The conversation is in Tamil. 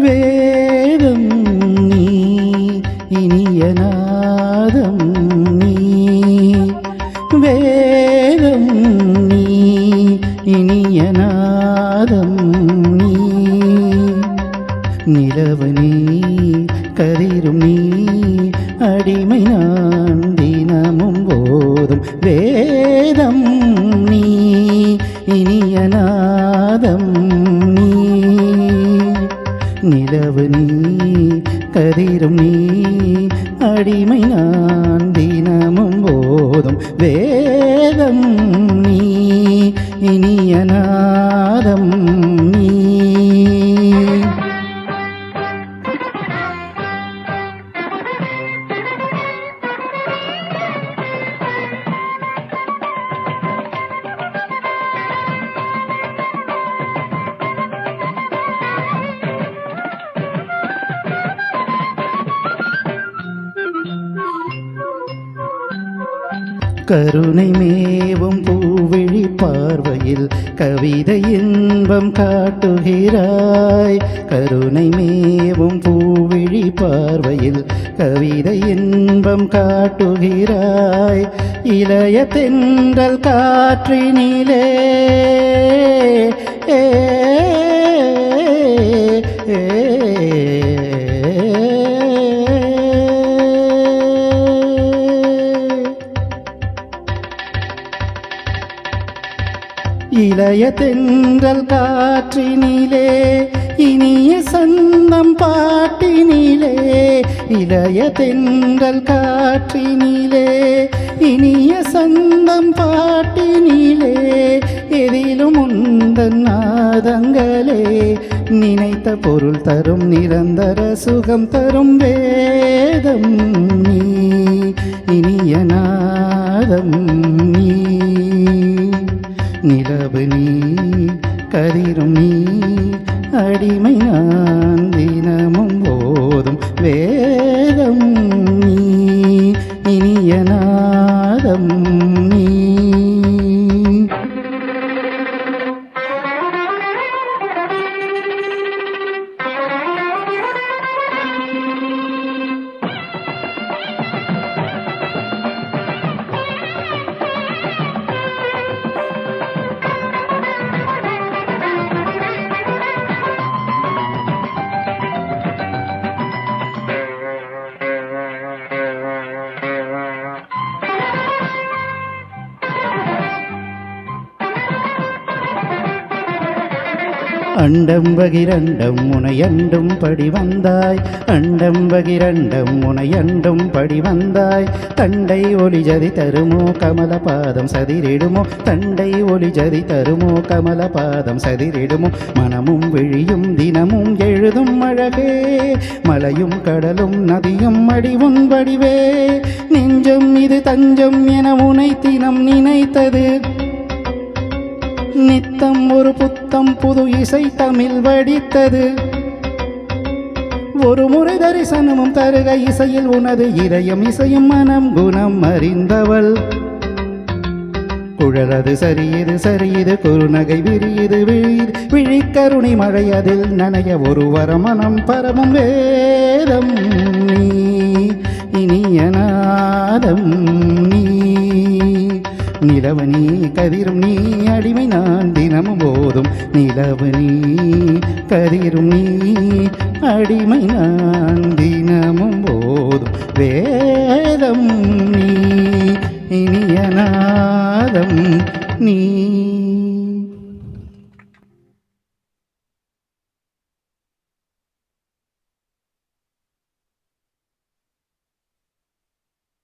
வேதம் நீ இனிய நாதம் நீ. வேதம் நீ இனிய நாதம் நீ. நிலவு நீ கதிரும் நீ அடிமை நான் தினமும் போதும். வேதம் நீ இனிய நாதம் நீ நிலவு கதிரும் நீ. அடிமை நான் தினமும் போதும் வேதம் நீ இனியநாதம் நீ. கருணை மேவும் பூவிழி பார்வையில் கவிதை இன்பம் காட்டுகிறாய். கருணை மேவும் பூவிழி பார்வையில் கவிதை இன்பம் காட்டுகிறாய். இளைய தென்றல் காற்றினிலே இளைய தென்றல் காற்றினிலே இனிய சந்தம் பாட்டினிலே இளைய தென்றல் காற்றினிலே இனிய சந்தம் பாட்டினிலே எதிலும் உந்தன் நாதங்களே நினைத்த பொருள் தரும் நிரந்தர சுகம் தரும் வேதம் நீ இனிய நாதம். நீ நிலவு நீ கதிரும் நீ அடிமை நான் தினமும் போதும் வேதம் அண்டம் பகிரண்டம் முனையண்டும் படி வந்தாய். அண்டம் பகிரண்டம் முனையண்டும் படி வந்தாய். தண்டை ஒளி ஜதி தருமோ கமல பாதம் சதிரிடுமோ? தண்டை ஒளி ஜதி தருமோ கமல பாதம் சதிரிடுமோ? மனமும் விழியும் தினமும் எழுதும் அழகே. மலையும் கடலும் நதியும் அடிவும் வடிவே. நெஞ்சம் இது தஞ்சம் என உனை தினம் நினைத்தது. நித்தம் ஒரு புத்தம் புது இசை தமிழ் வடித்தது. ஒரு முறை தரிசனமும் தருக இசையில் உனது இதயம் இசையும் மனம் குணம் அறிந்தவள். குழலது சரியது சரியது குறுநகை விரியது விழிது விழிக்கருணை மழை அதில் நனைய ஒரு வரமனம் பரமும் வேதம். நீ இனிய நாதம் நிலவு நீ கதிரும் நீ அடிமை நான் தினமும் போதும். நிலவு நீ கதிரும் நீ அடிமை நான் தினமும் போதும். வேதம் நீ இனியநாதம் நீ.